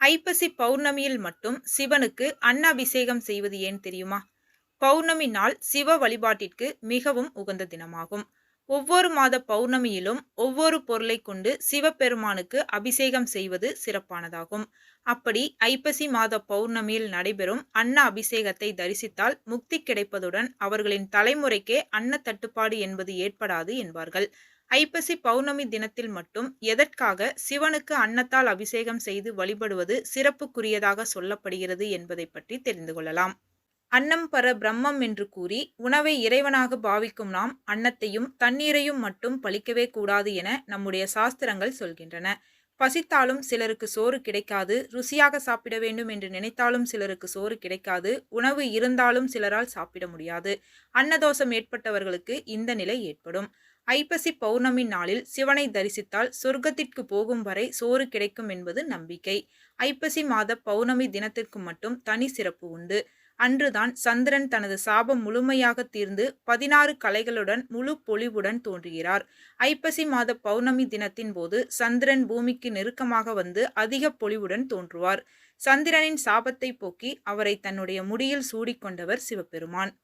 ஐப்பசி பௌர்ணமியில் மட்டும் சிவனுக்கு அன்னாபிஷேகம் செய்வது ஏன் தெரியுமா? பௌர்ணமி நாள் சிவ வழிபாட்டிற்கு மிகவும் உகந்த தினமாகும். ஒவ்வொரு மாத பௌர்ணமியிலும் ஒவ்வொரு பொருளை கொண்டு சிவபெருமானுக்கு அபிஷேகம் செய்வது சிறப்பானதாகும். அப்படி ஐப்பசி மாத பௌர்ணமியில் நடைபெறும் அன்ன அபிஷேகத்தை தரிசித்தால் முக்தி கிடைப்பதுடன் அவர்களின் தலைமுறைக்கே அன்ன தட்டுப்பாடு என்பது ஏற்படாது என்பார்கள். ஐப்பசி பௌர்ணமி தினத்தில் மட்டும் எதற்காக சிவனுக்கு அன்னத்தால் அபிஷேகம் செய்து வழிபடுவது சிறப்புக்குரியதாக சொல்லப்படுகிறது என்பதை பற்றி தெரிந்து கொள்ளலாம். அன்னம் பர பிரம்மம் என்று கூறி உணவை இறைவனாக பாவிக்கும் நாம் அன்னத்தையும் தண்ணீரையும் மட்டும் பழிக்கவே கூடாது என நம்முடைய சாஸ்திரங்கள் சொல்கின்றன. பசித்தாலும் சிலருக்கு சோறு கிடைக்காது ருசியாக சாப்பிட வேண்டும் என்று நினைத்தாலும் சிலருக்கு சோறு கிடைக்காது உணவு இருந்தாலும் சிலரால் சாப்பிட முடியாது. அன்னதோஷம் ஏற்பட்டவர்களுக்கு இந்த நிலை ஏற்படும். ஐப்பசி பௌர்ணமி நாளில் சிவனை தரிசித்தால் சொர்க்கத்திற்கு போகும் வரை சோறு கிடைக்கும் என்பது நம்பிக்கை. ஐப்பசி மாத பௌர்ணமி தினத்திற்கு மட்டும் தனி சிறப்பு உண்டு. அன்றுதான் சந்திரன் தனது சாபம் முழுமையாக தீர்ந்து பதினாறு கலைகளுடன் முழு பொலிவுடன் தோன்றுகிறார். ஐப்பசி மாத பௌர்ணமி தினத்தின் போது சந்திரன் பூமிக்கு நெருக்கமாக வந்து அதிக பொலிவுடன் தோன்றுவார். சந்திரனின் சாபத்தை போக்கி அவரை தன்னுடைய முடியில் சூடிக்கொண்டவர் சிவபெருமான்.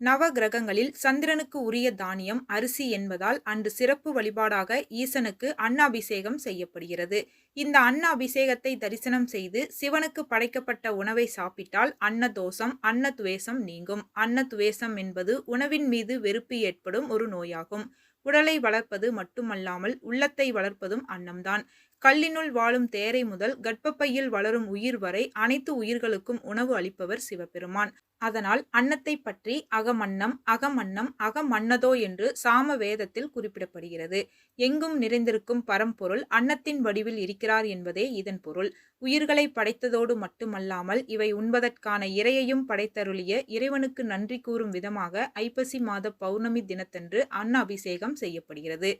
நவ கிரகங்களில் சந்திரனுக்கு உரிய தானியம் அரிசி என்பதால் அன்று சிறப்பு வழிபாடாக ஈசனுக்கு அன்னாபிஷேகம் செய்யப்படுகிறது. இந்த அன்னாபிஷேகத்தை தரிசனம் செய்து சிவனுக்கு படைக்கப்பட்ட உணவை சாப்பிட்டால் அன்னதோஷம் அன்னதுவேஷம் நீங்கும். அன்னதுவேஷம் என்பது உணவின் மீது வெறுப்பு ஏற்படும் ஒரு நோயாகும். உடலை வளர்ப்பது மட்டுமல்லாமல் உள்ளத்தை வளர்ப்பதும் அன்னம்தான். கல்லினுள் வாழும் தேரை முதல் கர்ப்பப்பையில் வளரும் உயிர் வரை அனைத்து உயிர்களுக்கும் உணவு அளிப்பவர் சிவபெருமான். அதனால் அன்னத்தை பற்றி அகமன்னம் அகமன்னம் அகமன்னதோ என்று சாம வேதத்தில் குறிப்பிடப்படுகிறது. எங்கும் நிறைந்திருக்கும் பரம்பொருள் அன்னத்தின் வடிவில் இருக்கிறார் என்பதே இதன் பொருள். உயிர்களை படைத்ததோடு மட்டுமல்லாமல் இவை உண்பதற்கான இரையையும் படைத்தருளிய இறைவனுக்கு நன்றி கூறும் விதமாக ஐப்பசி மாத பௌர்ணமி தினத்தன்று அன்ன அபிஷேகம் செய்யப்படுகிறது.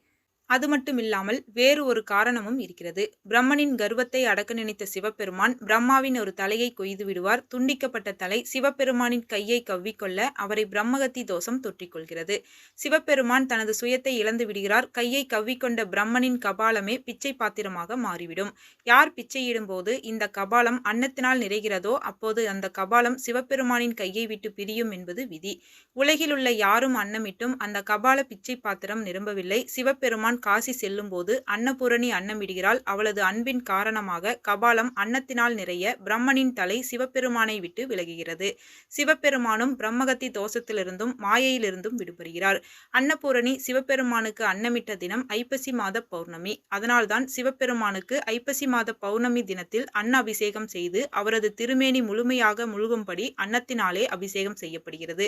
அது மட்டுமில்லாமல் வேறு ஒரு காரணமும் இருக்கிறது. பிரம்மனின் கர்வத்தை அடக்க நினைத்த சிவபெருமான் பிரம்மாவின் ஒரு தலையை கொய்து விடுவார். துண்டிக்கப்பட்ட தலை சிவபெருமானின் கையை கவ்விக்கொள்ள அவரை பிரம்மகத்தி தோஷம் தொற்றிக்கொள்கிறது. சிவபெருமான் தனது சுயத்தை இழந்து விடுகிறார். கையை கவ்விக்கொண்ட பிரம்மனின் கபாலமே பிச்சை பாத்திரமாக மாறிவிடும். யார் பிச்சையிடும்போது இந்த கபாலம் அன்னத்தினால் நிறைகிறதோ அப்போது அந்த கபாலம் சிவபெருமானின் கையை விட்டு பிரியும் என்பது விதி. உலகில் உள்ள யாரும் அன்னமிட்டும் அந்த கபால பிச்சை பாத்திரம் நிரம்பவில்லை. சிவபெருமான் காசி செல்லும்போது அன்னபூரணி அன்னமிடுகிறாள். அவளது அன்பின் காரணமாக கபாலம் அன்னத்தினால் நிறைய பிரம்மனின் தலை சிவபெருமானை விட்டு விலகுகிறது. சிவபெருமானும் பிரம்மகத்தி தோஷத்திலிருந்தும் மாயையிலிருந்தும் விடுபடுகிறார். அன்னபூரணி சிவபெருமானுக்கு அன்னமிட்ட தினம் ஐப்பசி மாத பௌர்ணமி. அதனால்தான் சிவபெருமானுக்கு ஐப்பசி மாத பௌர்ணமி தினத்தில் அன்ன அபிஷேகம் செய்து அவரது திருமேனி முழுமையாக முழுகும்படி அன்னத்தினாலே அபிஷேகம் செய்யப்படுகிறது.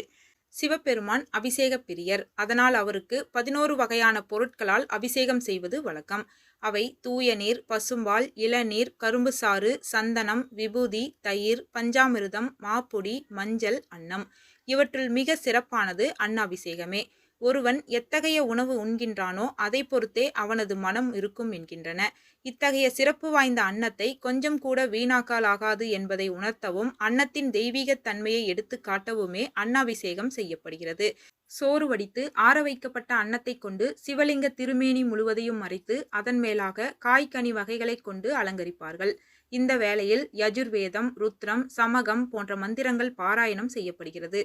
சிவபெருமான் அபிஷேக பிரியர். அதனால் அவருக்கு பதினோரு வகையான பொருட்களால் அபிஷேகம் செய்வது வழக்கம். அவை தூய நீர் பசும்பால் இளநீர் கரும்பு சாறு சந்தனம் விபூதி தயிர் பஞ்சாமிர்தம் மாப்புடி மஞ்சள் அன்னம். இவற்றுள் மிக சிறப்பானது அன்னாபிஷேகமே. ஒருவன் எத்தகைய உணவு உண்கின்றானோ அதை பொறுத்தே அவனது மனம் இருக்கும் என்கின்றன. இத்தகைய சிறப்பு வாய்ந்த அன்னத்தை கொஞ்சம் கூட வீணாக்காலாகாது என்பதை உணர்த்தவும் அன்னத்தின் தெய்வீகத் தன்மையை எடுத்து காட்டவுமே அன்னாபிஷேகம் செய்யப்படுகிறது. சோறு வடித்து ஆற வைக்கப்பட்ட அன்னத்தை கொண்டு சிவலிங்க திருமேனி முழுவதையும் மறைத்து அதன் மேலாக காய்கனி வகைகளை கொண்டு அலங்கரிப்பார்கள். இந்த வேளையில் யஜுர்வேதம் ருத்ரம் சமகம் போன்ற மந்திரங்கள் பாராயணம் செய்யப்படுகிறது.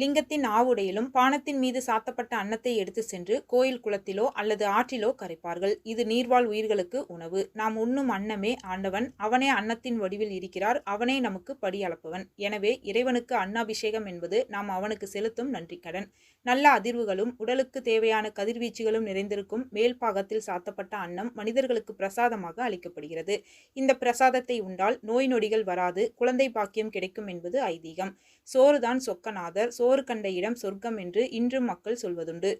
லிங்கத்தின் ஆவுடையிலும் பானத்தின் மீது சாத்தப்பட்ட அன்னத்தை எடுத்து சென்று கோயில் குளத்திலோ அல்லது ஆற்றிலோ கரைப்பார்கள். இது நீர்வாழ் உயிர்களுக்கு உணவு. நாம் உண்ணும் அன்னமே ஆண்டவன். அவனே அன்னத்தின் வடிவில் இருக்கிறார். அவனே நமக்கு படி அளப்பவன். எனவே இறைவனுக்கு அன்னாபிஷேகம் என்பது நாம் அவனுக்கு செலுத்தும் நன்றி கடன். நல்ல அதிர்வுகளும் உடலுக்கு தேவையான கதிர்வீச்சுகளும் நிறைந்திருக்கும் மேல் பாகத்தில் சாத்தப்பட்ட அன்னம் மனிதர்களுக்கு பிரசாதமாக அளிக்கப்படுகிறது. இந்த பிரசாதத்தை உண்டால் நோய் நொடிகள் வராது. குழந்தை பாக்கியம் கிடைக்கும் என்பது ஐதீகம். சோறுதான் சொக்கநாதர். சோ சோறு கண்ட இடம் சொர்க்கம் என்று இன்றும் மக்கள் சொல்வதுண்டு.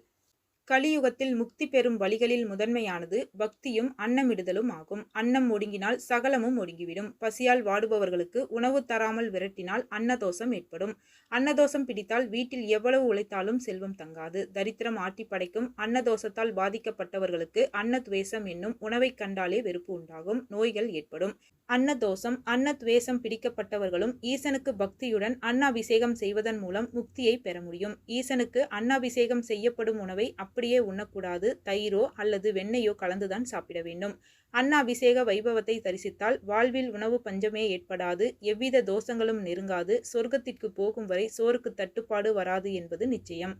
கலியுகத்தில் முக்தி பெறும் வழிகளில் முதன்மையானது பக்தியும் அன்னமிடுதலும் ஆகும். அன்னம் ஒடுங்கினால் சகலமும் ஒடுங்கிவிடும். பசியால் வாடுபவர்களுக்கு உணவு தராமல் விரட்டினால் அன்னதோஷம் ஏற்படும். அன்னதோஷம் பிடித்தால் வீட்டில் எவ்வளவு உழைத்தாலும் செல்வம் தங்காது. தரித்திரம் ஆட்டி படைக்கும் அன்னதோஷத்தால் பாதிக்கப்பட்டவர்களுக்கு அன்னத்வேஷம் என்னும் உணவை கண்டாலே வெறுப்பு உண்டாகும். நோய்கள் ஏற்படும். அன்னதோஷம் அன்னத்வேஷம் பிடிக்கப்பட்டவர்களும் ஈசனுக்கு பக்தியுடன் அன்னாபிஷேகம் செய்வதன் மூலம் முக்தியை பெற முடியும். ஈசனுக்கு அன்னாபிஷேகம் செய்யப்படும் உணவை அப்ப அப்படியே உண்ணக்கூடாது. தயிரோ அல்லது வெண்ணெயோ கலந்துதான் சாப்பிட வேண்டும். அன்னாபிஷேக வைபவத்தை தரிசித்தால் வாழ்வில் உணவு பஞ்சமே ஏற்படாது. எவ்வித தோஷங்களும் நெருங்காது. சொர்க்கத்திற்கு போகும் வரை சோருக்கு தட்டுப்பாடு வராது என்பது நிச்சயம்.